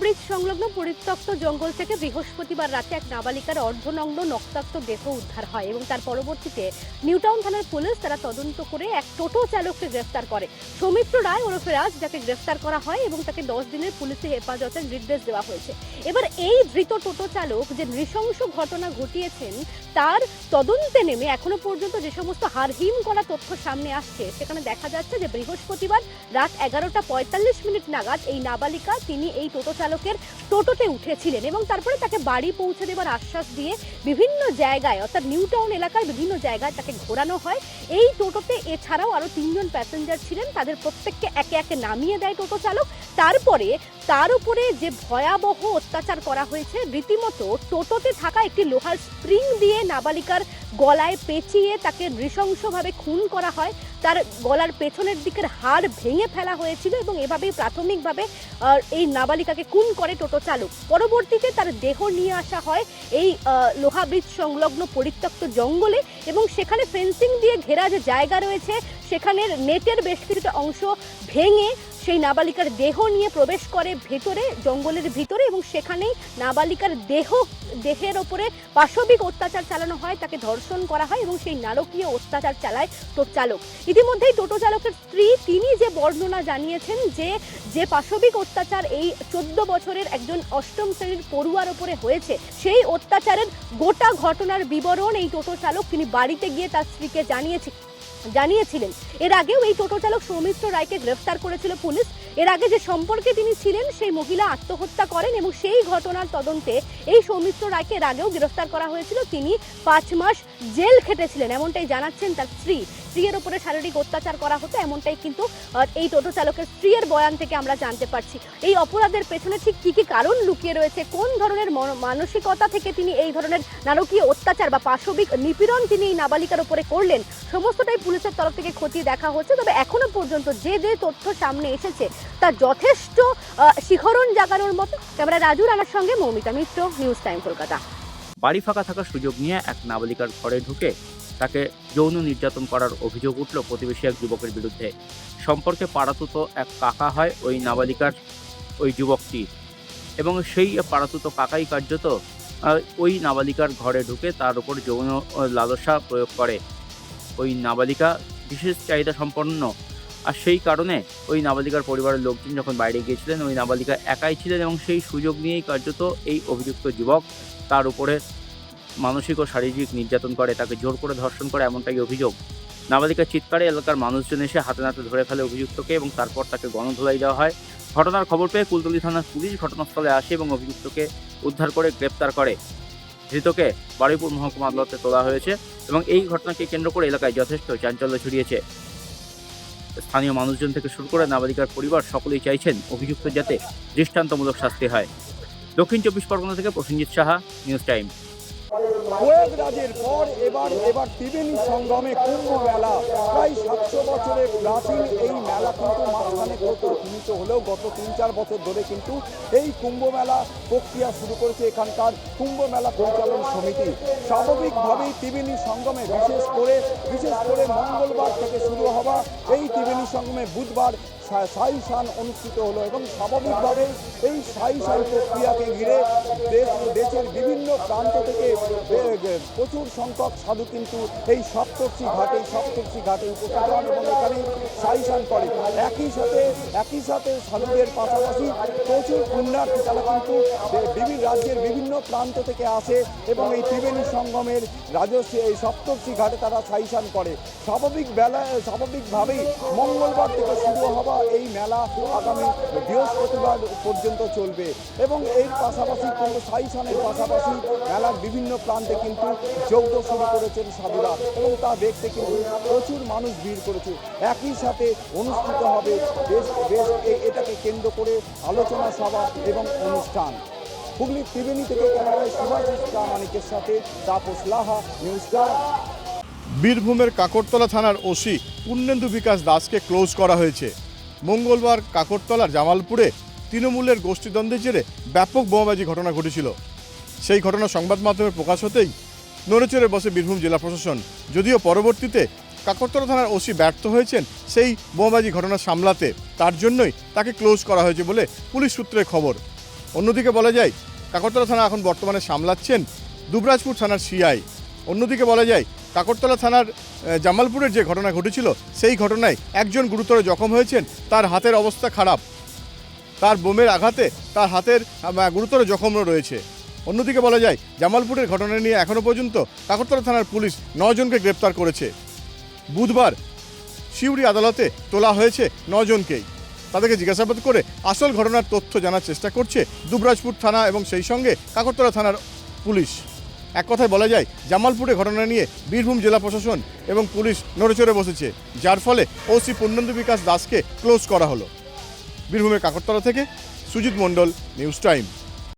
Bridge সংলগ্ন পরিত্যক্ত জঙ্গল থেকে বৃহস্পতিবার রাতে এক নাবালিকার অর্ধনগ্ন রক্তাক্ত দেহ উদ্ধার হয় এবং তার পরবর্তীতে নিউটাউন থানার পুলিশ তারা তদন্ত করে এক টোটো চালককে গ্রেফতার করে। সৌমিত্র রায় ওরফে রাজ যাকে গ্রেফতার করা হয় এবং তাকে দশ দিনের পুলিশে হেফাজতের নির্দেশ দেওয়া হয়েছে। এবার এই ধৃত টোটো চালক যে নৃশংস ঘটনা ঘটিয়েছেন, তার তদন্তে নেমে এখনও পর্যন্ত যে সমস্ত হারহিম করা তথ্য সামনে আসছে, সেখানে দেখা যাচ্ছে যে বৃহস্পতিবার রাত এগারোটা পঁয়তাল্লিশ মিনিট নাগাদ এই নাবালিকা, তিনি এই টোটো চালকের টোটোতে উঠেছিলেন এবং তারপরে তাকে বাড়ি পৌঁছে দেওয়ার আশ্বাস দিয়ে বিভিন্ন জায়গায়, অর্থাৎ নিউ টাউন এলাকার বিভিন্ন জায়গায় তাকে ঘোরানো হয়। এই টোটোতে এছাড়াও আরও তিনজন প্যাসেঞ্জার ছিলেন। তাদের প্রত্যেককে একে একে নামিয়ে দেয় টোটো চালক। তারপরে তার উপরে যে ভয়াবহ অত্যাচার করা হয়েছে, রীতিমতো টোটোতে থাকা একটি লোহার স্প্রিং দিয়ে নাবালিকার গলায় পেঁচিয়ে তাকে নৃশংসভাবে খুন করা হয়। তার গলার পেছনের দিকের হাড় ভেঙে ফেলা হয়েছিল এবং এভাবেই প্রাথমিকভাবে এই নাবালিকাকে খুন করে টোটো চালক পরবর্তীতে তার দেহ নিয়ে আসা হয় এই আহ, লোহা ব্রিজ সংলগ্ন পরিত্যক্ত জঙ্গলে এবং সেখানে ফেন্সিং দিয়ে ঘেরা যে জায়গা রয়েছে সেখানের নেটের বেশ কিছুটা অংশ ভেঙে সেই নাবালিকার দেহ নিয়ে প্রবেশ করে ভেতরে, জঙ্গলের ভিতরে এবং সেখানেই নাবালিকার দেহ, দেহের ওপরে পাশবিক অত্যাচার চালানো হয়, তাকে ধর্ষণ করা হয় এবং সেই নারকীয় অত্যাচার চালায় টোটো চালক। ইতিমধ্যেই টোটো চালকের স্ত্রী তিনি যে বর্ণনা জানিয়েছেন যে যে পাশবিক অত্যাচার এই চোদ্দ বছরের একজন অষ্টম শ্রেণির পড়ুয়ার ওপরে হয়েছে, সেই অত্যাচারের গোটা ঘটনার বিবরণ এই টোটো চালক তিনি বাড়িতে গিয়ে তার স্ত্রীকে জানিয়েছে। জানিয়েছিলেন। এর আগেও এই টোটো চালক সৌমিত্র রায়কে গ্রেফতার করেছিল পুলিশ। এর আগে যে সম্পর্কে তিনি ছিলেন, সেই মহিলা আত্মহত্যা করেন এবং সেই ঘটনার তদন্তে এই সৌমিত্র রায়কে এর আগেও গ্রেফতার করা হয়েছিল। তিনি পাঁচ মাস জেল খেটেছিলেন, এমনটাই জানাচ্ছেন তার স্ত্রী। স্ত্রীর উপরে শারীরিক অত্যাচার করা হতো, এমনটাই কিন্তু এই টোটো চালকের স্ত্রীর বয়ান থেকে আমরা জানতে পারছি। এই অপরাধের পেছনে ঠিক কী কী কারণ লুকিয়ে রয়েছে? কোন ধরনের মানসিকতা থেকে তিনি এই ধরনের নারকীয় অত্যাচার বা পাশবিক নিপীড়ন তিনি এই নাবালিকার উপরে করলেন, সমস্তটাই পুলিশের তরফ থেকে খতিয়ে দেখা হচ্ছে। তবে এখনও পর্যন্ত যে যে তথ্য সামনে এসেছে, তা যথেষ্ট শিহরণ জাগানোর মতো। ক্যামেরা রাজু রানার সঙ্গে মৌমিতা মিত্র, নিউজ টাইম কলকাতা। বাড়ি ফাঁকা থাকার সুযোগ নিয়ে এক নাবালিকার ঘরে ঢুকে তাকে যৌন নির্যাতন করার অভিযোগ উঠল প্রতিবেশী এক যুবকের বিরুদ্ধে। সম্পর্কে পাড়াতুত এক কাকা হয় ওই নাবালিকার ওই যুবকটি। এবং সেই পাড়াতুত কাকাই কার্যত ওই নাবালিকার ঘরে ঢুকে তার উপর যৌন লালসা প্রয়োগ করে। ওই নাবালিকা বিশেষ চাহিদা সম্পন্ন। আর সেই কারণে ওই নাবালিকার পরিবারের লোকজন যখন বাইরে গিয়েছিলেন, ওই নাবালিকা একাই ছিলেন এবং সেই সুযোগ নিয়েই কার্যত এই অভিযুক্ত যুবক তার উপরে মানসিক ও শারীরিক নির্যাতন করে, তাকে জোর করে ধর্ষণ করে এমনটাই অভিযোগ। নাবালিকার চিৎকারে এলাকার মানুষজন এসে হাতে নাতে ধরে ফেলে অভিযুক্তকে এবং তারপর তাকে গণধোলাই দেওয়া হয়। ঘটনার খবর পেয়ে কুলতলি থানার পুলিশ ঘটনাস্থলে আসে এবং অভিযুক্তকে উদ্ধার করে গ্রেপ্তার করে। ধৃতকে বারুইপুর মহকুমা আদালতে তোলা হয়েছে এবং এই ঘটনাকে কেন্দ্র করে এলাকায় যথেষ্ট চাঞ্চল্য ছড়িয়েছে। স্থানীয় মানুষজন থেকে শুরু করে নাবালিকার পরিবার সকলেই চাইছেন অভিযুক্ত যাতে দৃষ্টান্তমূলক শাস্তি হয়। দক্ষিণ চব্বিশ পরগনা থেকে প্রসেনজিৎ সাহা, নিউজ টাইম। প্রয়াগরাজের পর এবার এবার ত্রিবেণী সঙ্গমে কুম্ভ মেলা। প্রায় সাতশো বছরের প্রাচীন এই মেলা কিন্তু মাঝখানে প্রতিষ্ঠিত হলেও গত তিন চার বছর ধরে কিন্তু এই কুম্ভ মেলা প্রক্রিয়া শুরু করেছে এখানকার কুম্ভ মেলা পরিচালন সমিতি। স্বাভাবিকভাবেই ত্রিবেণী সঙ্গমে বিশেষ করে বিশেষ করে মঙ্গলবার থেকে শুরু হওয়া এই ত্রিবেণী সঙ্গমে বুধবার সাই সান অনুষ্ঠিত হলো এবং স্বাভাবিকভাবে এই সাই সান প্রক্রিয়াকে ঘিরে প্রান্ত থেকে প্রচুর সংখ্যক সাধু কিন্তু এই সপ্তর্ষি ঘাটে সপ্তর্ষি ঘাটে উপস্থিত হন এবং এখানে সাই সান করে। একই সাথে একই সাথে সাধুদের পাশাপাশি প্রচুর পুণ্যার্থী, তারা কিন্তু বিভিন্ন রাজ্যের বিভিন্ন প্রান্ত থেকে আসে এবং এই ত্রিবেণী সঙ্গমের রাজস্ব, এই সপ্তর্ষি ঘাটে তারা সাইসান করে। স্বাভাবিক বেলা, স্বাভাবিকভাবেই মঙ্গলবার থেকে শুরু হওয়া এই মেলা আগামী বৃহস্পতিবার পর্যন্ত চলবে এবং এর পাশাপাশি কিন্তু সাইসানের পাশাপাশি মেলার বিভিন্ন প্রান্তে কিন্তু যোগ্য শুরু করেছেন সাধুরা এবং তা দেখতে কিন্তু প্রচুর মানুষ ভিড় করেছে। একই সাথে অনুষ্ঠিত হবে বেশ বেশ এটাকে কেন্দ্র করে আলোচনা সভা এবং অনুষ্ঠান। হুগলির ত্রিবেণী থেকে ক্যামেরায় সুভাষ প্রামাণিকের সাথে তাপস লাহা, নিউজ বীরভূমের কাকরতলা থানার ওসি পূর্ণেন্দু বিকাশ দাসকে ক্লোজ করা হয়েছে। মঙ্গলবার কাকরতলার জামালপুরে তৃণমূলের গোষ্ঠীদ্বন্দ্বের জেরে ব্যাপক বোমাবাজি ঘটনা ঘটেছিল। সেই ঘটনা সংবাদ মাধ্যমে প্রকাশ হতেই নড়েচড়ে বসে বীরভূম জেলা প্রশাসন। যদিও পরবর্তীতে কাকরতলা থানার ওসি ব্যর্থ হয়েছেন, সেই বোমাবাজি ঘটনা সামলাতে তার জন্যই তাকে ক্লোজ করা হয়েছে বলে পুলিশ সূত্রে খবর। অন্যদিকে বলা যায়, কাকরতলা থানা এখন বর্তমানে সামলাচ্ছেন দুবরাজপুর থানার সিআই। অন্যদিকে বলা যায়, কাকরতলা থানার জামালপুরের যে ঘটনা ঘটেছিল, সেই ঘটনায় একজন গুরুতর জখম হয়েছেন, তার হাতের অবস্থা খারাপ। তার বোমের আঘাতে তার হাতের গুরুতর জখমও রয়েছে। অন্যদিকে বলা যায়, জামালপুরের ঘটনা নিয়ে এখনও পর্যন্ত কাকরতলা থানার পুলিশ নজনকে গ্রেপ্তার করেছে। বুধবার শিউরি আদালতে তোলা হয়েছে নজনকেই। তাদেরকে জিজ্ঞাসাবাদ করে আসল ঘটনার তথ্য জানার চেষ্টা করছে দুবরাজপুর থানা এবং সেই সঙ্গে কাকরতলা থানার পুলিশ। এক কথায় বলা যায়, জামালপুরে ঘটনা নিয়ে বীরভূম জেলা প্রশাসন এবং পুলিশ নড়েচড়ে বসেছে, যার ফলে ওসি পূর্ণেন্দু বিকাশ দাসকে ক্লোজ করা হলো। বীরভূমের কাকরতলা থেকে সুজিত মণ্ডল, নিউজ টাইম।